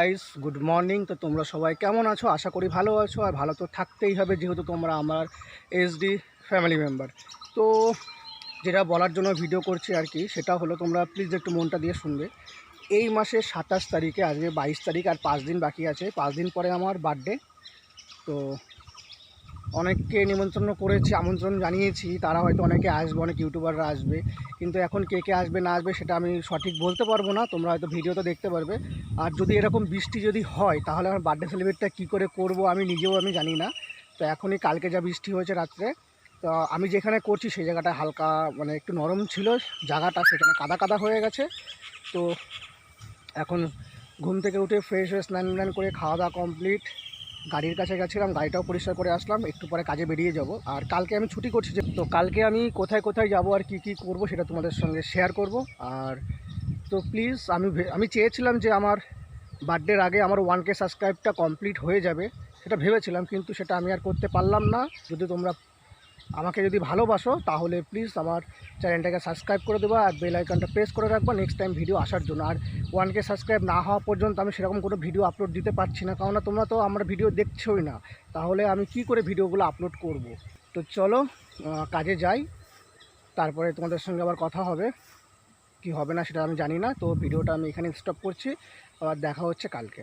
Guys good morning তো তোমরা সবাই কেমন আছো? আশা করি ভালো আছো। আর ভালো তো থাকতেই হবে, যেহেতু তোমরা আমার এসডি ফ্যামিলি মেম্বার তো যেটা বলার জন্য ভিডিও করছি আর কি, সেটা হলো তোমরা প্লিজ একটু মনটা দিয়ে শুনবে। এই মাসের সাতাশ তারিখে, আজকে বাইশ তারিখ আর পাঁচ দিন বাকি আছে। পাঁচ দিন পরে আমার বার্থডে তো অনেককে নিমন্ত্রণ করেছি, আমন্ত্রণ জানিয়েছি, তারা হয়তো অনেকে আসবে, অনেক ইউটিউবাররা আসবে। কিন্তু এখন কে কে আসবে, না আসবে সেটা আমি সঠিক বলতে পারব না, তোমরা হয়তো ভিডিওতে দেখতে পারবে। আর যদি এরকম বৃষ্টি যদি হয়, তাহলে আমার বার্থডে সেলিব্রেটটা কী করে করব আমি নিজেও আমি জানি না। তো এখনই কালকে যা বৃষ্টি হয়েছে রাত্রে, তো আমি যেখানে করছি সেই জায়গাটা হালকা মানে একটু নরম ছিল, জায়গাটা সেখানে কাদা কাদা হয়ে গেছে। তো এখন ঘুম থেকে উঠে ফ্রেশ হয়ে স্নান টান করে খাওয়া দাওয়া কমপ্লিট গাড়ির কাছে গেছিলাম, গাড়িটাও পরিষ্কার করে আসলাম, একটু পরে কাজে বেরিয়ে যাব। আর কালকে আমি ছুটি করছি যে তো কালকে আমি কোথায় কোথায় যাব আর কি কি করব সেটা তোমাদের সঙ্গে শেয়ার করব। আর তো প্লিজ আমি আমি চেয়েছিলাম যে আমার বার্থডের আগে আমার ওয়ান কে সাবস্ক্রাইবটা কমপ্লিট হয়ে যাবে, সেটা ভেবেছিলাম, কিন্তু সেটা আমি আর করতে পারলাম না। যদি তোমরা আমাকে যদি ভালোবাসো, তাহলে প্লিজ আমার চ্যানেলটাকে সাবস্ক্রাইব করে দেবা আর বেল আইকনটা প্রেস করে রাখবা নেক্সট টাইম ভিডিও আসার জন্য। আর ওয়ানকে সাবস্ক্রাইব না হওয়া পর্যন্ত আমি সেরকম কোনো ভিডিও আপলোড দিতে পারছি না কারণ তোমরা তো আমার ভিডিও দেখছোই না। তাহলে আমি কি করে ভিডিওগুলো আপলোড করব? তো চলো কাজে যাই। তারপরে তোমাদের সঙ্গে আবার কথা হবে। কি হবে না সেটা আমি জানি না, তো ভিডিওটা আমি এখানে স্টপ করছি। আবার দেখা হচ্ছে কালকে।